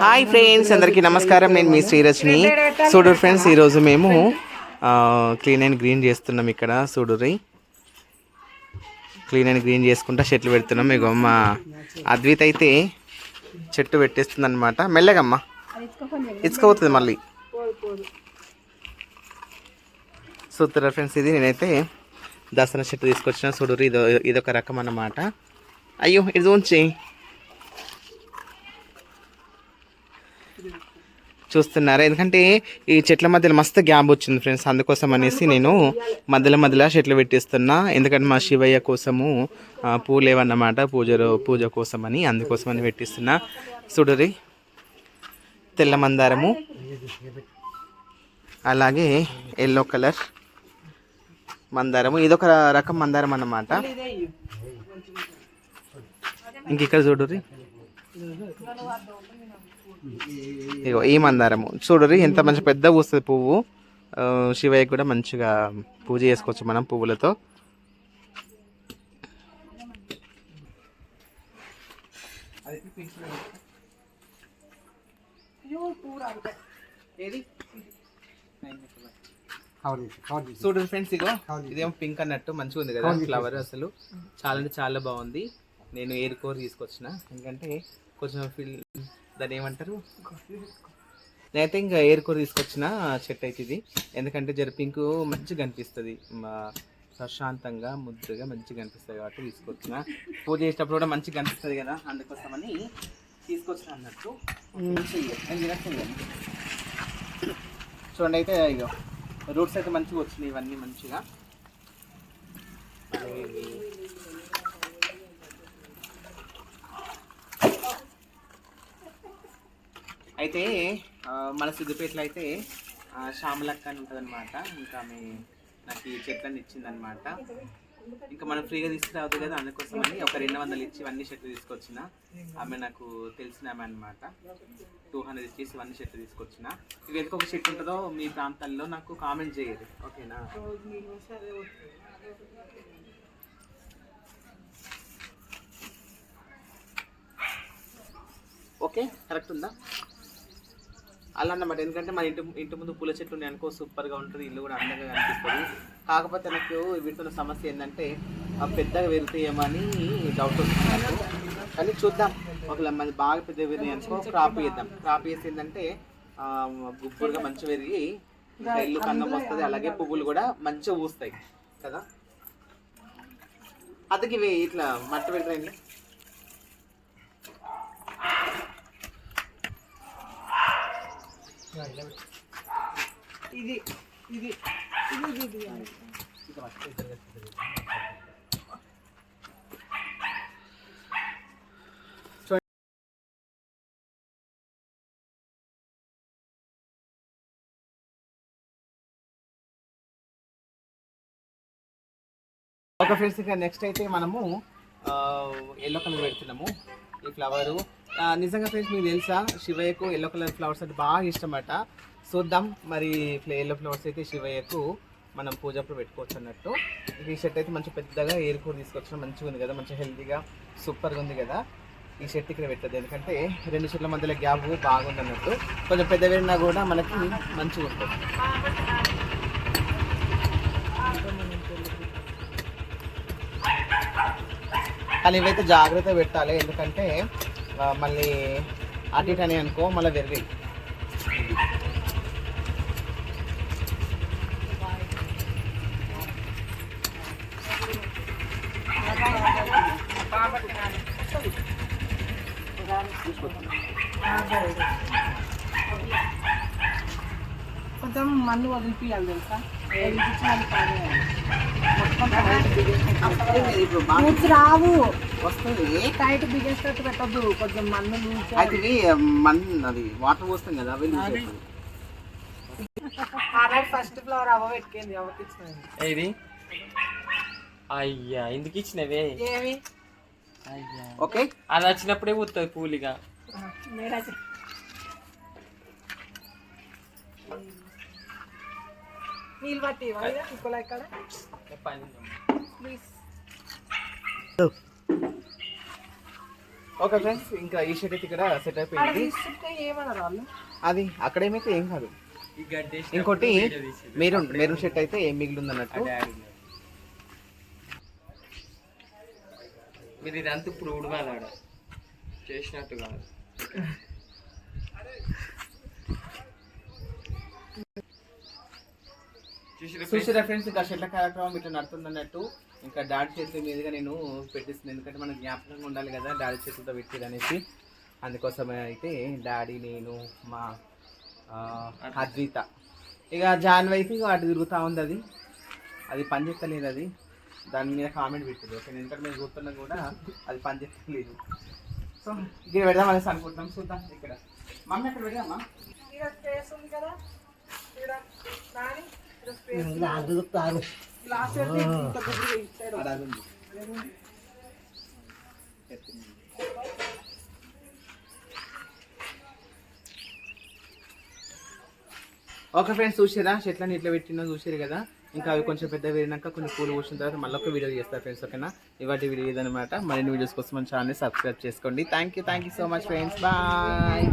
Hi friends అందరికీ నమస్కారం. నేను మీ శ్రీరజ్ని. చూడు ఫ్రెండ్స్ ఈరోజు మేము క్లీన్ అండ్ గ్రీన్ చేస్తున్నాం ఇక్కడ. చూడురి క్లీన్ అండ్ గ్రీన్ చేసుకుంటా చెట్లు పెడుతున్నాం. ఇగో మా అద్విత్ అయితే చెట్టు పెట్టేస్తుంది అనమాట మెల్లగమ్మా ఇచ్చుకోపోతుంది మళ్ళీ. సూత్ర ఫ్రెండ్స్ ఇది నేనైతే దసరా చెట్టు తీసుకొచ్చిన. చూడురి ఇదో ఇదొక రకం అన్నమాట. అయ్యో ఇది ఉంచి. చూస్తున్నారు? ఎందుకంటే ఈ చెట్ల మధ్యలో మస్తు గ్యాప్ వచ్చింది ఫ్రెండ్స్. అందుకోసం అనేసి నేను మధ్యలో మధ్యలో చెట్లు పెట్టిస్తున్నా. ఎందుకంటే మా శివయ్య కోసము పూలేవన్నమాట పూజ పూజ కోసం అని అందుకోసం అని పెట్టిస్తున్నా. చూడరి తెల్ల మందారము. అలాగే ఎల్లో కలర్ మందారము. ఇదొక రకం మందారం అన్నమాట. ఇంక ఇక్కడ చూడరి ఇగో ఈ మందారము. చూడరి ఎంత మంచి పెద్ద పూస్తుంది పువ్వు. ఆ, శివయ్యకి కూడా మంచిగా పూజ చేసుకోవచ్చు మనం పువ్వులతో. చూడండి ఫ్రెండ్స్ ఇగో ఇదేమో పింక్ అన్నట్టు మంచిగా ఉంది కదా ఫ్లవర్ అసలు. చాలా అంటే చాలా బాగుంది. నేను ఎయిర్ కోర్ తీసుకొచ్చిన ఎందుకంటే కొంచెం ఫీల్ దాన్ని ఏమంటారు? నేనైతే ఇంకా ఎయిర్ కోర్ తీసుకొచ్చిన చెట్టు అయితే ఇది. ఎందుకంటే జర పింక్ మంచిగా అనిపిస్తుంది ప్రశాంతంగా ముద్దుగా మంచిగా అనిపిస్తుంది కాబట్టి తీసుకొచ్చిన. పూజ చేసేటప్పుడు కూడా మంచిగా అనిపిస్తుంది కదా అందుకోసమని తీసుకొచ్చిన అన్నట్టు. చూడండి అయితే ఇగో రూట్స్ అయితే మంచిగా వచ్చినాయి ఇవన్నీ మంచిగా. అయితే మన సిద్దిపేటలో అయితే శ్యామలక్క అని ఉంటుంది అనమాట ఇంకా ఆమె నాకు ఈ చెట్లను ఇచ్చిందనమాట ఇంకా మనం ఫ్రీగా తీసుకురావద్దు కదా అందుకోసమని ఒక రెండు వందలు ఇచ్చి ఇవన్నీ షర్ట్లు తీసుకొచ్చిన. ఆమె నాకు తెలిసిన ఆమె అనమాట టూ హండ్రెడ్ ఇచ్చేసి ఇవన్నీ షర్ట్లు తీసుకొచ్చిన. ఇవి ఎందుకు ఒక షర్ట్ ఉంటుందో మీ ప్రాంతాల్లో నాకు కామెంట్ చేయదు ఓకేనా? ఓకే కరెక్ట్ ఉందా? అలా అన్నమాట ఎందుకంటే మన ఇంటి ఇంటి ముందు పూల చెట్లు ఉన్నాయి అనుకో సూపర్గా ఉంటుంది ఇల్లు కూడా అందంగా కనిపిస్తుంది. కాకపోతే నాకు వీటితో సమస్య ఏంటంటే పెద్దగా పెరుగుతాయేమో అని డౌట్ వస్తుంది నాకు. కానీ చూద్దాం. ఒకవేళ మనది బాగా పెద్ద పెరిగాయి అనుకో క్రాప్ చేద్దాం క్రాప్ చేసి ఏంటంటే ఆ, మంచి పెరిగి ఇల్లు కన్నం వస్తుంది అలాగే పువ్వులు కూడా మంచిగా పూస్తాయి. కదా? అతకి ఇవి ఇట్లా మట్టి పెడతాయి ఇది ఇది ఇది ఇది ఒక ఫ్రెండ్స్ ఇక నెక్స్ట్ అయితే మనము ఎల్లో కలర్ పెడుతున్నాము. ఈ ఫ్లవరు నిజంగా ఫ్రెండ్స్ మీకు తెలుసా? శివయ్యకు ఎల్లో కలర్ ఫ్లవర్స్ అంటే బాగా ఇష్టం అట చూద్దాం. మరి ఎల్లో ఫ్లవర్స్ అయితే శివయ్యకు మనం పూజప్పుడు పెట్టుకోవచ్చు అన్నట్టు. ఈ షర్ట్ అయితే మంచి పెద్దగా ఎయిర్ ఏరుకూర తీసుకొచ్చిన మంచిగా ఉంది కదా? మంచి హెల్తీగా సూపర్గా ఉంది కదా? ఈ షర్ట్ ఇక్కడ పెట్టదు ఎందుకంటే రెండు షర్ట్ల మధ్యలో గ్యాప్ బాగుంది అన్నట్టు. కొంచెం పెద్ద వెళ్ళినా కూడా మనకి మంచిగా ఉంటుంది. కానీ ఇవైతే జాగ్రత్త పెట్టాలి. ఎందుకంటే మళ్ళీ అటు అని అనుకో మళ్ళీ వెర్రి కొంచెం మన్ను వదిలిపియాలి తెలుసా? రావు. వస్తుంది. టైట్ బిగేసేటట్టు పెట్టద్దు. కొంచెం మన్ను లూజ్ అయితే ఇవి మన్ అది వాటర్ పోస్తాం కదా అవి లూజ్ ఫస్ట్ ఫ్లవర్ అవ్వ పెట్టుకుంది అవ్వకి ఇచ్చినది ఇది అయ్యా ఎందుకు ఇచ్చినవే? ఏమి అయ్యా. ఓకే. అది వచ్చినప్పుడే పోతుంది పూలిగా. నీళ్ళు పట్టి ఇక్కడ. ప్లీజ్ ఓకే ఫ్రెండ్స్ ఇంకా ఈ షర్ట్ అయితే ఇక్కడ సెట్ అక్కడ అయిపోయింది అది అక్కడేమైతే ఏం కాదు. ఈ గడ్డి ఇంకోటి మెరూన్ మెరూన్ షర్ట్ అయితే ఏం మిగిలింది అన్నట్టు మీరు ఇదంతా ఇప్పుడు ఉడవాలి ఆడ చేసినట్టు కాదు. చూసిరా ఫ్రెండ్స్ ఇంకా షెట్ల కార్యక్రమం ఇట్లా నడుతుంది అన్నట్టు. ఇంకా డాడీ చేతుల మీదుగా నేను పెట్టిస్తున్నాను ఎందుకంటే మనకు జ్ఞాపకంగా ఉండాలి కదా డాడీ చేతులతో పెట్టిరు అనేసి. అందుకోసమే అయితే డాడీ నేను మా ఆ, అద్విత ఇక జాన్వి అయితే ఇక అటు తిరుగుతూ ఉంది అది. అది పని చేస్తలేదు అది. దాని మీద కామెంట్ పెట్టింది ఓకే ఎందుకంటే మేము చూస్తున్నా కూడా అది పని చేస్తలేదు. సో ఇక్కడ పెడదాం అనేసి అనుకుంటున్నాం. చూద్దాం ఇక్కడ. మమ్మీ అక్కడ పెడదామా? ఇక్కడ స్పేస్ ఉంది కదా. ఇక్కడ నాని ఓకే ఫ్రెండ్స్ చూసారా? చెట్లని ఇట్లా పెట్టినా చూసారు కదా? ఇంకా అవి కొంచెం పెద్ద వేరినాక కొన్ని పూలు పోసిన తర్వాత మళ్ళీ ఒక వీడియో చేస్తారు ఫ్రెండ్స్ ఓకేనా? ఇవాటి వీడియో ఇదనమాట మరిన్ని వీడియోస్ కోసం మన ఛానల్ సబ్స్క్రైబ్ చేసుకోండి. Thank you thank you so much friends bye